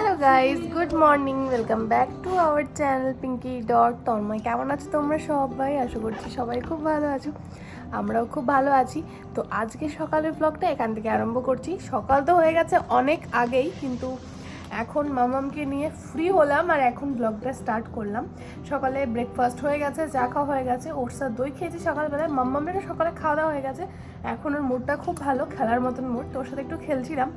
Hello guys good morning welcome back to our channel Pinky dot Tanmoy কেমন আছো তোমরা সবাই? আশা করছি সবাই খুব ভালো আছো। আমরাও খুব ভালো আছি। তো আজকে সকালের ব্লগটা এখান থেকে আরম্ভ করছি। সকাল তো হয়ে গেছে অনেক আগেই, কিন্তু এখন মামামকে নিয়ে ফ্রি হলাম আর এখন ব্লগটা স্টার্ট করলাম। সকালে ব্রেকফাস্ট হয়ে গেছে, চা খাওয়া হয়ে গেছে ওর সাথে দই খেয়েছি সকালবেলায়। মাম্মামের সকালে খাওয়া দাওয়া হয়ে গেছে। এখন ওর মুডটা খুব ভালো, খেলার মতন মুড তো ওর সাথে একটু খেলছিলাম।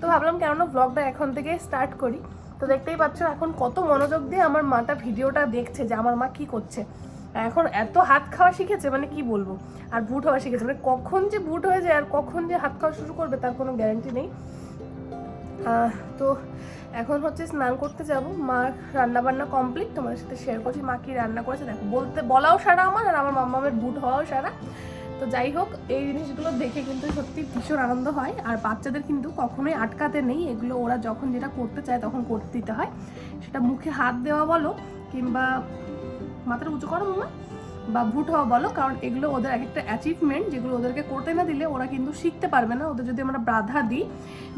তো ভাবলাম কেননা ব্লগটা এখন থেকে স্টার্ট করি। তো দেখতেই পাচ্ছ এখন কত মনোযোগ দিয়ে আমার মাটা ভিডিওটা দেখছে যে আমার মা কি করছে। এখন এত হাত খাওয়া শিখেছে মানে কি বলব? আর বুট হওয়া শিখেছে। মানে কখন যে বুট হয়ে যায় আর কখন যে হাত খাওয়া শুরু করবে তার কোনো গ্যারান্টি নেই। তো এখন হচ্ছে স্নান করতে যাব। মা রান্না বান্না কমপ্লিট তোমাদের সাথে শেয়ার করছি মা কি রান্না করেছে। দেখো, বলতে বলাও সারা আমার আর আমার মাম্মামের বুট হওয়াও সারা। তো যাই হোক, এই জিনিসগুলো দেখে কিন্তু সত্যি ভীষণ আনন্দ হয়। আর বাচ্চাদের কিন্তু কখনোই আটকাতে নেই। এগুলো ওরা যখন যেটা করতে চায় তখন করতে দিতে হয়। সেটা মুখে হাত দেওয়া বলো কিংবা মাথাটা উঁচু করো মামা বা ভুট হওয়া বলো, কারণ এগুলো ওদের এক একটা অ্যাচিভমেন্ট যেগুলো ওদেরকে করতে না দিলে ওরা কিন্তু শিখতে পারবে না। ওদের যদি আমরা বাধা দিই,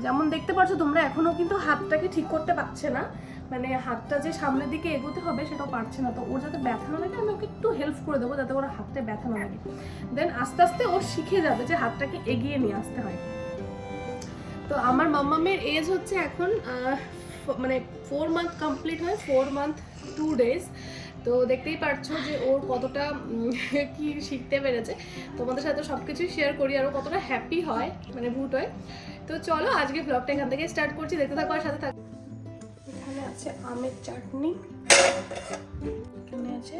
যেমন দেখতে পাচ্ছ তোমরা এখনও কিন্তু হাতটাকে ঠিক করতে পারছে না। মানে হাতটা যে সামনের দিকে এগোতে হবে সেটাও পারছে না। তো ওর যাতে ব্যথা না লাগে, আমি ওকে একটু হেল্প করে দেবো যাতে ওর হাতটা ব্যথা না লাগে। দেন আস্তে আস্তে ও শিখে যাবে যে হাতটাকে এগিয়ে নিয়ে আসতে হয়। তো আমার মাম্মামের এজ হচ্ছে এখন মানে ফোর মান্থ কমপ্লিট হয় ফোর মান্থ টু ডেজ তো দেখতেই পারছ যে ওর কতটা কি শিখতে পেরেছে। তোমাদের সাথে সব কিছুই শেয়ার করি আর ও কতটা হ্যাপি হয় মানে ভুট হয়। তো চলো আজকে ব্লগটা এখান থেকে স্টার্ট করছি, দেখতে থাকো আর সাথে থাকো। এখানে আছে আমের চাটনি। এখানে আছে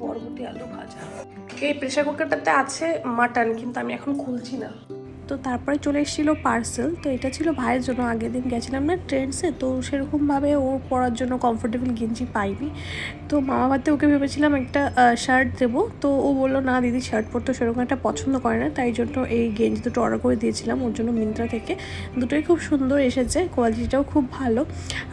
বরবটি আলু ভাজা। এই প্রেশার কুকারটাতে আছে মাটন, কিন্তু আমি এখন খুলছি না। তো তারপরে চলে এসেছিল পার্সেল তো এটা ছিল ভাইয়ের জন্য। আগের দিন গেছিলাম না ট্রেন্ডসে তো সেরকমভাবে ও পরার জন্য কমফোর্টেবল গেঞ্জি পাইনি তো মামা বাড়িতে ওকে ভেবেছিলাম একটা শার্ট দেবো। তো ও বলল, না দিদি শার্ট পরতে সেরকম একটা পছন্দ করে না, তাই জন্য এই গেঞ্জি দুটো অর্ডার করে দিয়েছিলাম ওর জন্য মিন্ত্রা থেকে। দুটোই খুব সুন্দর এসেছে কোয়ালিটিটাও খুব ভালো।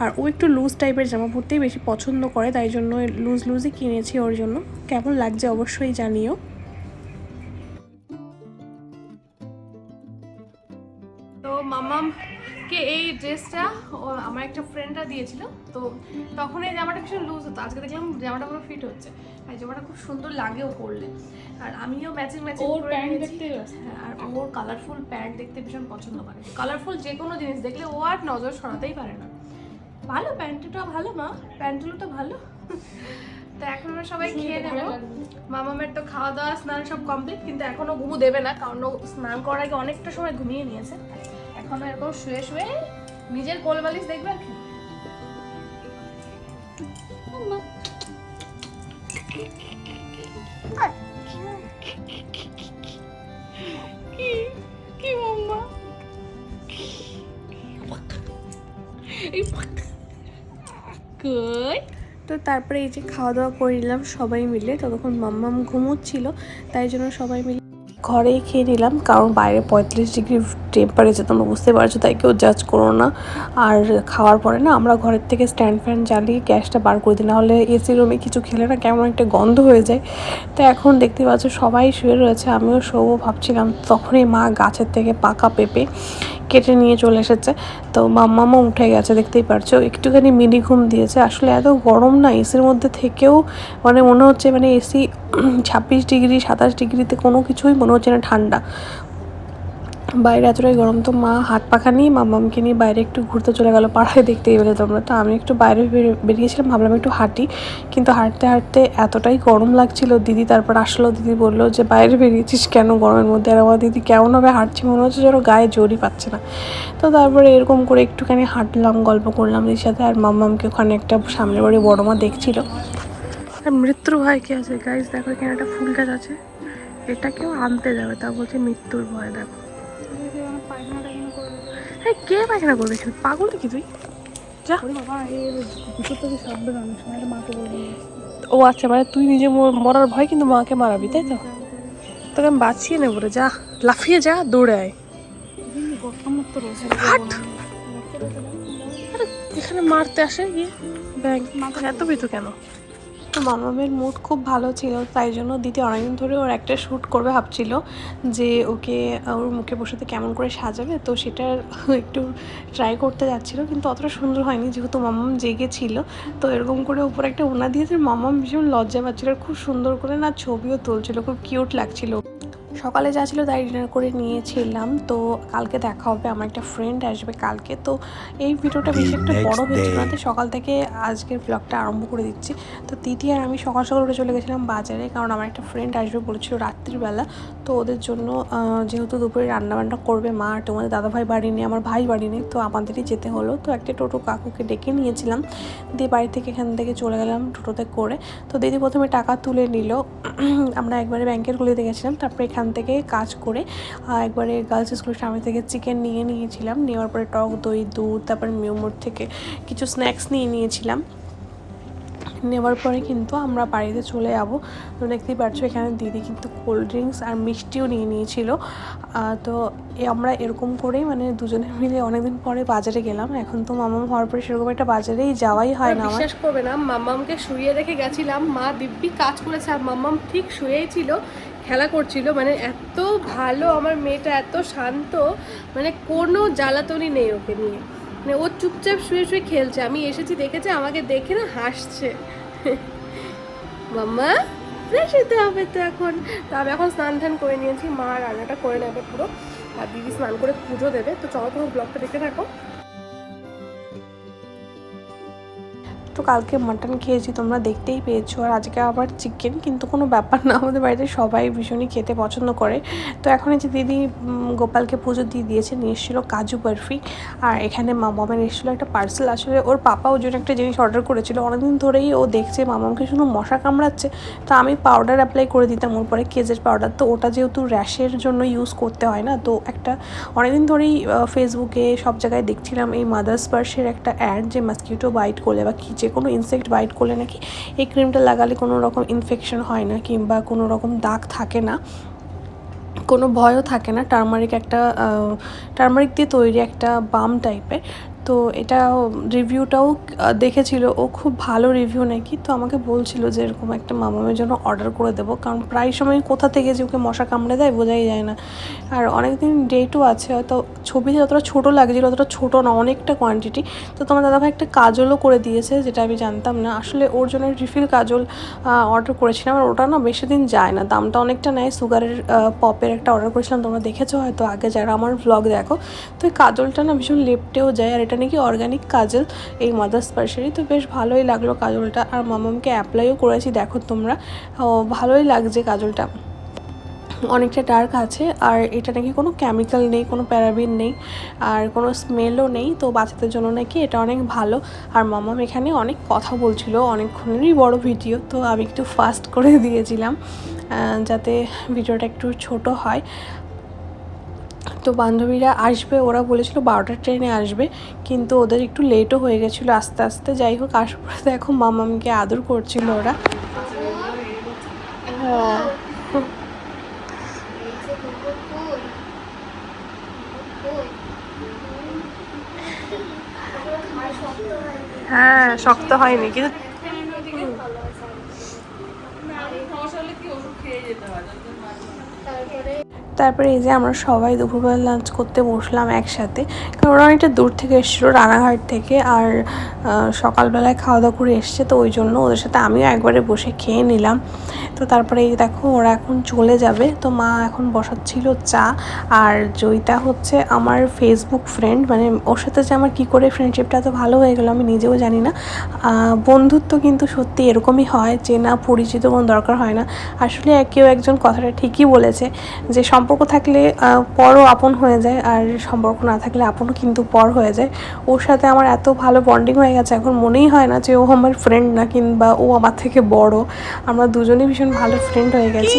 আর ও একটু লুজ টাইপের জামা পরতেই বেশি পছন্দ করে, তাই জন্য লুজ লুজই কিনেছি ওর জন্য। কেমন লাগছে অবশ্যই জানিও। দিয়েছিল। তো তখন এই জামাটা ভীষণ লুজ হতো। আজকে দেখলাম জামাটা পুরো ফিট হচ্ছে। আর জামাটা খুব সুন্দর লাগেও পরলে। আর আমিও ম্যাচিং ম্যাচিং ওর প্যান্ট দেখতে হ্যাঁ আর ওর কালারফুল প্যান্ট দেখতে ভীষণ পছন্দ করে। কালারফুল যে কোনো জিনিস দেখলে ও আর নজর সরাতেই পারে না। ভালো প্যান্টটা ভালো মা। প্যান্টগুলোটা ভালো। তো এখন আমরা সবাই খেয়ে নেব। মামামের তো খাওয়া দাওয়া স্নান সব কমপ্লিট কিন্তু এখনও ঘুমু দেবে না কারণ ও স্নান করার আগে অনেকটা সময় ঘুমিয়ে নিয়েছে। এখনও এরকম শুয়ে শুয়ে নিজের কোল বালিশ দেখবে আর কি। কি? কি মাম্মা? এই কই? তো তারপরে এই যে খাওয়া দাওয়া করে নিলাম সবাই মিলে। ততক্ষণ মাম্মাম ঘুমোচ্ছিল তাই জন্য সবাই মিলে ঘরেই খেয়ে নিলাম, কারণ বাইরে পঁয়ত্রিশ ডিগ্রি টেম্পারেচার তোমরা বুঝতে পারছ, তাই কেউ জাজ করো না। আর খাওয়ার পরে না, আমরা ঘরের থেকে স্ট্যান্ড ফ্যান জ্বালিয়ে গ্যাসটা বার করে দিই, নাহলে এসি রুমে কিছু খেলে না কেমন একটা গন্ধ হয়ে যায়। তো এখন দেখতে পাচ্ছ সবাই শুয়ে রয়েছে, আমিও শোবো ভাবছিলাম, তখনই মা গাছের থেকে পাকা পেঁপে কেটে নিয়ে চলে এসেছে। তো মাম্মামা উঠে গেছে, দেখতেই পারছ। একটুখানি মিনি ঘুম দিয়েছে। আসলে এত গরম না, এসির মধ্যে থেকেও মানে মনে হচ্ছে মানে এসি ছাব্বিশ ডিগ্রি, সাতাশ ডিগ্রিতে কোনো কিছুই মনে হচ্ছে না ঠান্ডা। বাইরে এতটাই গরম, তো মা হাত পাখা নিয়ে মামামকে নিয়ে বাইরে একটু ঘুরতে চলে গেলো, পাড়ায় দেখতেই পেলে তোমরা। তো আমি একটু বাইরে বের- বেরিয়েছিলাম, ভাবলাম একটু হাঁটি, কিন্তু হাঁটতে হাঁটতে এতটাই গরম লাগছিল, দিদি তারপর আসলো, দিদি বলল যে, বাইরে বেরিয়েছিস কেন গরমের মধ্যে? আর আমার দিদি কেমনভাবে হাঁটছি, মনে হচ্ছে যেন গায়ে জোরই পাচ্ছে না। তো তারপরে এরকম করে একটুখানি হাঁটলাম, গল্প করলাম দিদির সাথে, আর মাম্মামকে ওখানে একটা সামনের বাড়ি বড় মা দেখছিল। আর মৃত্যুর ভয় কি আছে? গাইজ দেখো এখানে একটা ফুল গাছ আছে এটা কেউ আনতে যাবে তা বলছে মৃত্যুর ভয়, দেখো। হ্যাঁ কে পায়খানা করবে? পাগল তুই? যা। ও আচ্ছা মানে তুই নিজে মরার ভয় কিন্তু মাকে মারাবি তাই তো? তোকে আমি বাঁচিয়ে নেব রে যা। লাফিয়ে যা দৌড়ে আয়। এখানে মারতে আসে? গিয়ে ব্যাংক এত ভিতু কেন? মামামের মুড খুব ভালো ছিল, তাই জন্য দিদি অনেকদিন ধরে ওর একটা শ্যুট করবে ভাবছিল যে ওকে, ওর মুখে বসাতে কেমন করে সাজাবে, তো সেটা একটু ট্রাই করতে যাচ্ছিল, কিন্তু অতটা সুন্দর হয়নি যেহেতু মামাম জেগে ছিল। তো এরকম করে উপরে একটা ওনা দিয়েছে, মামাম ভীষণ লজ্জা পাচ্ছিল খুব সুন্দর করে না ছবিও তুলছিল, খুব কিউট লাগছিল। সকালে যা ছিল তাই ডিনার করে নিয়েছিলাম। তো কালকে দেখা হবে আমার একটা ফ্রেন্ড আসবে কালকে। তো এই ভিডিওটা বেশি একটা বড় হয়েছিল না তো সকাল থেকে আজকের ব্লগটা আরম্ভ করে দিচ্ছি। তো তৃতীয় আর আমি সকাল সকাল উঠে চলে গেছিলাম বাজারে কারণ আমার একটা ফ্রেন্ড আসবে বলেছিল রাত্রিবেলা। তো ওদের জন্য যেহেতু দুপুরে রান্নাবান্না করবে মা আর তোমাদের দাদাভাই বাড়ি নেই, আমার ভাই বাড়ি নেই, তো আমাদেরই যেতে হলো। তো একটা টোটো কাকুকে ডেকে নিয়েছিলাম। দিয়ে বাড়ি থেকে এখান থেকে চলে গেলাম টোটোতে করে। তো দিদি প্রথমে টাকা তুলে নিল। আমরা একবারে ব্যাংকের গুলিতে গেছিলাম। তারপরে এখান থেকে কাজ করে একবারে গার্লস স্কুলের সামনে থেকে চিকেন নিয়ে নিয়েছিলাম। নেওয়ার পরে টক দই, দুধ, তারপরে মিউমোর থেকে কিছু স্ন্যাক্স নিয়ে নিয়েছিলাম। নেওয়ার পরে কিন্তু আমরা বাড়িতে চলে যাব। তো দেখতেই পারছ এখানে দিদি কিন্তু কোল্ড ড্রিঙ্কস আর মিষ্টিও নিয়ে নিয়েছিল। তো আমরা এরকম করেই মানে দুজনে মিলে অনেকদিন পরে বাজারে গেলাম। এখন তো মামাম হওয়ার পরে সেরকম একটা বাজারেই যাওয়াই হয় না বিশ্বাস করবে না মাম্মামকে শুয়ে রেখে গেছিলাম। মা দিব্যি কাজ করেছে আর মাম্মাম ঠিক শুয়েই ছিল খেলা করছিল। মানে এত ভালো আমার মেয়েটা এত শান্ত। মানে কোনো জ্বালাতনই নেই ওকে নিয়ে। মানে ও চুপচাপ শুয়ে শুয়ে খেলছে। আমি এসেছি দেখেছে, আমাকে দেখে না হাসছে। মাম্মা, ফ্রেশ হতে হবে তো এখন। তো আমি এখন স্নান ধান করে নিয়েছি, মা রান্নাটা করে নেবে পুরো। আর দিদি স্নান করে পুজো দেবে। তো চলো তোমার ব্লগটা দেখতে থাকো। তো কালকে মাটন খেয়েছি, তোমরা দেখতেই পেয়েছ। আর আজকে আবার চিকেন কিন্তু কোনো ব্যাপার না, আমাদের বাড়িতে সবাই ভীষণই খেতে পছন্দ করে। তো এখন এই যে দিদি গোপালকে পুজো দিয়ে দিয়েছে, নিয়ে এসেছিল কাজু বরফি। আর এখানে মামামের এসেছিল একটা পার্সেল আসলে ওর পাপা ওর জন্য একটা জিনিস অর্ডার করেছিল। অনেকদিন ধরেই ও দেখছে, মামামকে শুধু মশা কামড়াচ্ছে। তো আমি পাউডার অ্যাপ্লাই করে দিতাম ওর পরে কেজের পাউডার তো ওটা যেহেতু র্যাশের জন্য ইউজ করতে হয় না, তো একটা অনেকদিন ধরেই ফেসবুকে সব জায়গায় দেখছিলাম এই মাদার স্পার্শের একটা অ্যাড যে মাস্কিটো বাইট করলে বা কি যে কোনো ইনসেক্ট বাইট করলে নাকি এই ক্রিমটা লাগালে কোনো রকম ইনফেকশন হয় না কিংবা কোনো রকম দাগ থাকে না। কোনো ভয়ও থাকে না। টার্মারিক একটা টার্মারিক দিয়ে তৈরি একটা বাম টাইপের তো এটা রিভিউটাও দেখেছিল। ও খুব ভালো রিভিউ নাকি? তো আমাকে বলছিল যে এরকম একটা মামামের জন্য অর্ডার করে দেবো। কারণ প্রায় সময় কোথা থেকে যে ওকে মশা কামড়ে দেয় বোঝাই যায় না। আর অনেকদিন ডেটও আছে, হয়তো ছবিতে যতটা ছোটো লাগছিল, অতটা ছোটো না, অনেকটা কোয়ান্টিটি তো তোমার দাদাভাই একটা কাজলও করে দিয়েছে, যেটা আমি জানতাম না। আসলে ওর জন্য রিফিল কাজল অর্ডার করেছিলাম, আর ওটা না বেশি দিন যায় না। দামটা অনেকটা নেয়, সুগারের পপের একটা অর্ডার করেছিলাম, তোমরা দেখেছ, হয়তো আগে যারা আমার ব্লগ দেখো। তো এই কাজলটা না ভীষণ লেপটেও যায়, আর এটা নাকি অর্গানিক কাজল এই মাদার স্পার্শারি তো বেশ ভালোই লাগল কাজলটা। আর মামামকে অ্যাপ্লাইও করেছি, দেখো তোমরা। ভালোই লাগছে কাজলটা। অনেকটা ডার্ক আছে, আর এটা নাকি কোনো কেমিক্যাল নেই, কোনো প্যারাবিন নেই, আর কোনো স্মেলও নেই, তো বাচ্চাদের জন্য নাকি এটা অনেক ভালো। আর মামাম এখানে অনেক কথা বলছিল, অনেকক্ষণেরই বড় ভিডিও তো আমি একটু ফাস্ট করে দিয়েছিলাম যাতে ভিডিওটা একটু ছোট হয়। তো বান্ধবীরা আসবে, ওরা বলেছিল বারোটার ট্রেনে আসবে, কিন্তু ওদের একটু লেটও হয়ে গেছিল, আস্তে আস্তে যাই হোক আসার পরে দেখো মামামকে আদর করছিল ওরা। হ্যাঁ হ্যাঁ শক্ত হয়নি, কিন্তু তারপরে এই যে আমরা সবাই দুপুরবেলা লাঞ্চ করতে বসলাম একসাথে। কারণ ওরা অনেকটা দূর থেকে এসেছিল, রানাঘাট থেকে। আর সকালবেলায় খাওয়া দাওয়া করে এসছে, তো ওই জন্য ওদের সাথে আমিও একবারে বসে খেয়ে নিলাম। তো তারপরে এই দেখো ওরা এখন চলে যাবে। তো মা এখন বসাচ্ছিল চা। আর জয়িতা হচ্ছে আমার ফেসবুক ফ্রেন্ড মানে ওর সাথে যে আমার কী করে ফ্রেন্ডশিপটা তো ভালো হয়ে গেলো আমি নিজেও জানি না। বন্ধুত্ব কিন্তু সত্যি এরকমই হয়। যে না পরিচিত কোনো দরকার হয় না। আসলে কেউ একজন কথাটা ঠিকই বলেছে যে সম্পর্ক থাকলে পরও আপন হয়ে যায় আর সম্পর্ক না থাকলে আপনও কিন্তু পর হয়ে যায়। ওর সাথে আমার এত ভালো বন্ডিং হয়ে গেছে এখন মনেই হয় না যে ও আমার ফ্রেন্ড না কিংবা ও আমার থেকে বড়। আমরা দুজনেই ভীষণ ভালো ফ্রেন্ড হয়ে গেছি।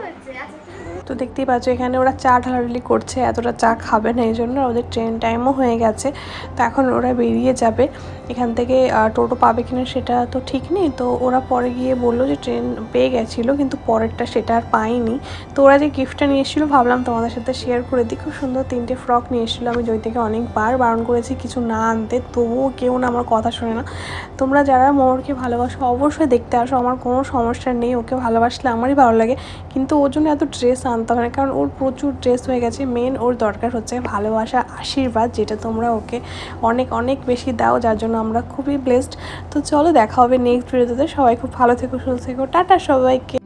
হয়েছে তো দেখতেই পাচ্ছ এখানে ওরা চা ঢালাঢালি করছে এতটা চা খাবে না এই জন্য ওদের ট্রেন টাইমও হয়ে গেছে। তো এখন ওরা বেরিয়ে যাবে। এখান থেকে টোটো পাবে কিনা সেটা তো ঠিক নেই। তো ওরা পরে গিয়ে বলল যে ট্রেন পেয়ে গেছিল, কিন্তু পরেরটা সেটা আর পাইনি তো ওরা যে গিফটটা নিয়ে এসেছিল ভাবলাম তোমাদের সাথে শেয়ার করে দিই। খুব সুন্দর তিনটে ফ্রক নিয়ে এসেছিল আমি জয়িতাকে অনেকবার বারণ করেছি, কিছু না আনতে, তবুও কেউ না আমার কথা শোনে না। তোমরা যারা মোরকে ভালোবাসো, অবশ্যই দেখতে আসো। আমার কোনো সমস্যা নেই, ওকে ভালোবাসলে আমারই ভালো লাগে। কিন্তু ওর জন্য এত ড্রেস আনতে হবে না, কারণ ওর প্রচুর ড্রেস হয়ে গেছে। মেন ওর দরকার হচ্ছে ভালোবাসা, আশীর্বাদ, যেটা তোমরা ওকে অনেক অনেক বেশি দাও, যার জন্য আমরা খুবই ব্লেসড তো চলো দেখা হবে নেক্সট ভিডিওতে সবাই খুব ভালো থেকো, সুস্থ থেকো। টাটা সবাইকে।